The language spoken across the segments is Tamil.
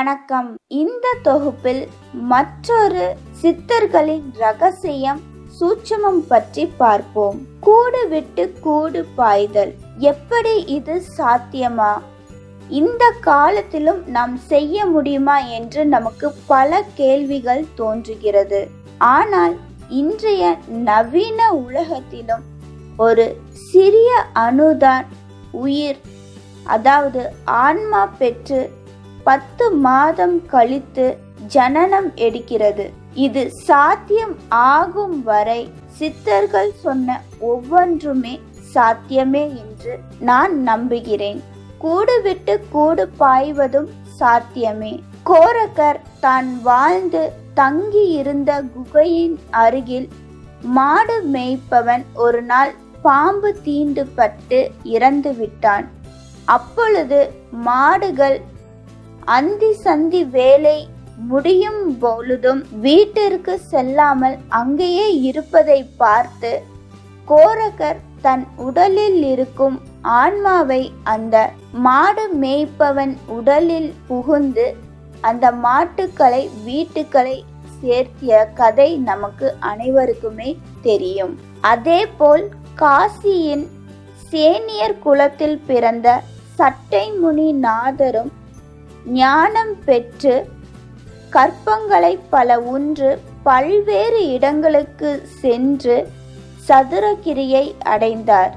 வணக்கம். இந்த தொகுப்பில் மற்றொரு சித்தர்களின் ரகசியம் சூட்சமம் பற்றி பார்ப்போம். கூடு விட்டு கூடு பாய்தல். எப்படி இது சாத்தியமா? இந்த காலத்திலும் நாம் செய்ய முடியுமா என்று நமக்கு பல கேள்விகள் தோன்றுகிறது. ஆனால் இன்றைய நவீன உலகத்திலும் ஒரு சிறிய அணுதான் உயிர். அதாவது ஆன்மா பெற்று பத்து மாதம் கழித்து ஜனனம் எடுக்கிறது. இது சாத்தியம் ஆகும் வரை சித்தர்கள் சொன்ன ஒவ்வொன்றுமே சாத்தியமே என்று நான் நம்புகிறேன். கூடு விட்டு கூடு பாய்வதும் சாத்தியமே. கோரக்கர் தான் வாழ்ந்து தங்கி இருந்த குகையின் அருகில் மாடு மேய்ப்பவன் ஒரு நாள் பாம்பு தீண்டுபட்டு இறந்து விட்டான் அப்பொழுது மாடுகள் அந்தி சந்தி வேலை முடியும் பொழுதும் வீட்டிற்கு செல்லாமல் அங்கேயே இருப்பதை பார்த்து கோரகர் தன் உடலில் இருக்கும் ஆன்மாவை அந்த மாடு மேய்ப்பவன் உடலில் புகுந்து அந்த மாட்டுக்களை வீட்டுக்களை சேர்த்திய கதை நமக்கு அனைவருக்குமே தெரியும். அதேபோல் காசியின் சேனியர் குலத்தில் பிறந்த சட்டை முனி நாதரும் ஞானம் பெற்று கற்பங்களை பல ஒன்று பல்வேறு இடங்களுக்கு சென்று சதுரகிரியை அடைந்தார்.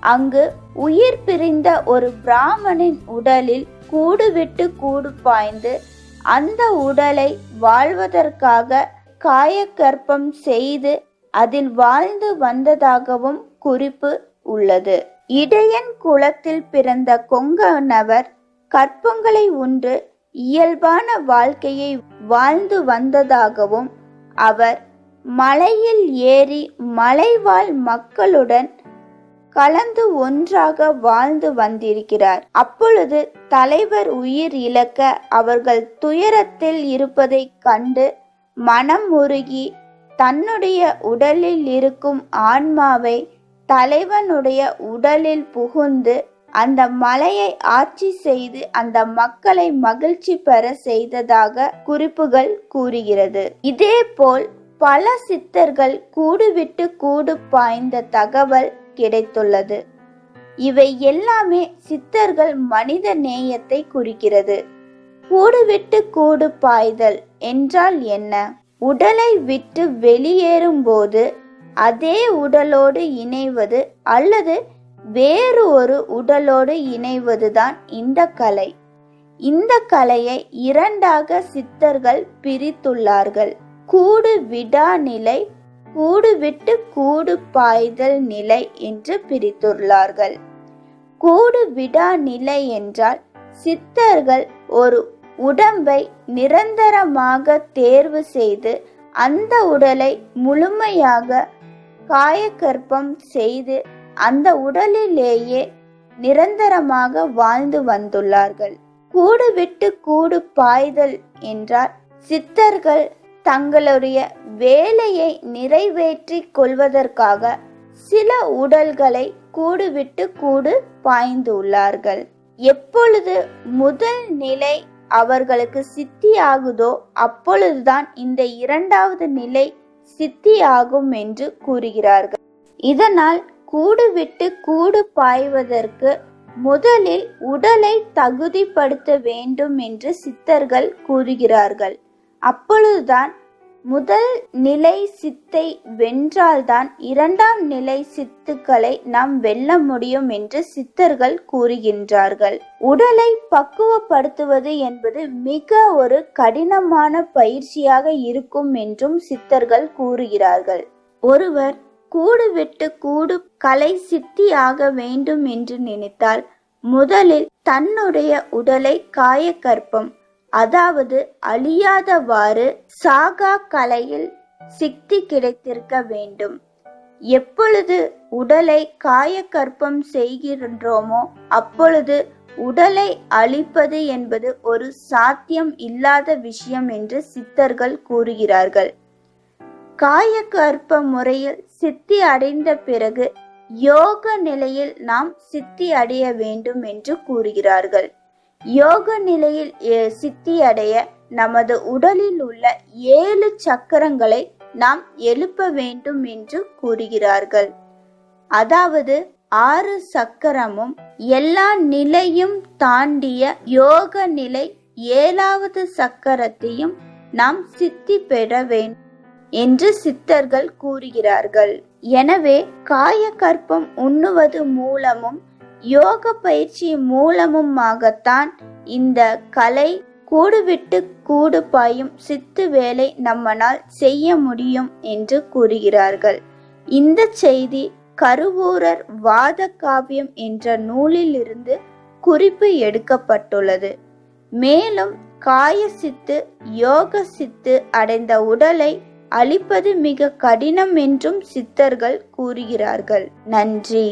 அங்கு உயிர் பிரிந்த ஒரு பிராமணின் உடலில் கூடு விட்டு கூடு பாய்ந்து அந்த உடலை வாழ்வதற்காக காயக்கற்பம் செய்து அதில் வாழ்ந்து வந்ததாகவும் குறிப்பு உள்ளது. இடையன் குலத்தில் பிறந்த கொங்கனவர் கற்பங்களை உண்டு இயல்பான வாழ்க்கையை வாழ்ந்து வந்ததாகவும் அவர் மலையில் ஏறி மலைவாழ் மக்களுடன் கலந்து ஒன்றாக வாழ்ந்து வந்திருக்கிறார். அப்பொழுது தலைவர் உயிர் இழக்க அவர்கள் துயரத்தில் இருப்பதை கண்டு மனம் உருகி தன்னுடைய உடலில் இருக்கும் ஆன்மாவை தலைவனுடைய உடலில் புகுந்து அந்த மலையை ஆட்சி செய்து அந்த மக்களை மகிழ்ச்சி பெற செய்ததாக குறிப்புகள் கூறுகிறது. இதேபோல் பல சித்தர்கள் கூடு விட்டு கூடு பாய்ந்த தகவல் கிடைத்துள்ளது. இவை எல்லாமே சித்தர்கள் மனித நேயத்தை குறிக்கிறது. கூடு விட்டு கூடு பாய்தல் என்றால் என்ன? உடலை விட்டு வெளியேறும் போது அதே உடலோடு இணைவது அல்லது வேறு ஒரு உடலோடு இணைவதுதான் இந்த கலை. இந்த கலையை இரண்டாக சித்தர்கள் பிரித்துள்ளார்கள். கூடு விடா நிலை கூடு விட்டு கூடு பாய்தல் நிலை என்று பிரித்துள்ளார்கள். கூடு விடா நிலை என்றால் சித்தர்கள் ஒரு உடம்பை நிரந்தரமாக தேர்வு செய்து அந்த உடலை முழுமையாக காயக்கற்பம் செய்து அந்த உடலிலேயே நிரந்தரமாக வாழ்ந்து வந்துள்ளார்கள். கூடு விட்டு கூடு பாய்தல் என்றால் சித்தர்கள் தங்களுடைய வேலையை நிறைவேற்றிக் கொள்வதற்காக சில உடல்களை கூடு விட்டு கூடு பாய்ந்துள்ளார்கள். எப்பொழுது முதல் நிலை அவர்களுக்கு சித்தியாகுதோ அப்பொழுதுதான் இந்த இரண்டாவது நிலை சித்தியாகும் என்று கூறுகிறார்கள். இதனால் கூடு விட்டு கூடு பாய்வதற்கு முதலில் உடலை தகுதிப்படுத்த வேண்டும் என்று சித்தர்கள் கூறுகிறார்கள். அப்பொழுதுதான் முதல் நிலை சித்தை வென்றால்தான் இரண்டாம் நிலை சித்துக்களை நாம் வெல்ல முடியும் என்று சித்தர்கள் கூறுகின்றார்கள். உடலை பக்குவப்படுத்துவது என்பது மிக ஒரு கடினமான பயிற்சியாக இருக்கும் என்றும் சித்தர்கள் கூறுகிறார்கள். ஒருவர் கூடு விட்டு கூடு கலை சித்தியாக வேண்டும் என்று நினைத்தால் முதலில் தன்னுடைய உடலை காயக்கற்பம். அதாவது அழியாதவாறு சாகா கலையில் சித்தி கிடைத்திருக்க வேண்டும். எப்பொழுது உடலை காயக்கற்பம் செய்கின்றோமோ அப்பொழுது உடலை அழிப்பது என்பது ஒரு சாத்தியம் இல்லாத விஷயம் என்று சித்தர்கள் கூறுகிறார்கள். காயக்கற்ப முறையில் சித்தி அடைந்த பிறகு யோக நிலையில் நாம் சித்தி அடைய வேண்டும் என்று கூறுகிறார்கள். யோக நிலையில் சித்தி அடைய நமது உடலில் உள்ள ஏழு சக்கரங்களை நாம் எழுப்ப வேண்டும் என்று கூறுகிறார்கள். அதாவது ஆறு சக்கரமும் எல்லா நிலையும் தாண்டிய யோக நிலை ஏழாவது சக்கரத்தையும் நாம் சித்தி பெற வேண்டும். என்று சித்தர்கள் கூறுகிறார்கள். எனவே காயக்கற்பம் உண்ணுவது மூலமும் யோக பயிற்சி மூலமுமாகத்தான் இந்த கலை கூடுவிட்டு கூடு பாயும் சித்து வேலை நம்மனால் செய்ய முடியும் என்று கூறுகிறார்கள். இந்த செய்தி கருவூரர் வாத காவியம் என்ற நூலிலிருந்து குறிப்பு எடுக்கப்பட்டுள்ளது. மேலும் காய சித்து யோக சித்து அடைந்த உடலை அழிப்பது மிக கடினம் என்றும் சித்தர்கள் கூறுகிறார்கள். நன்றி.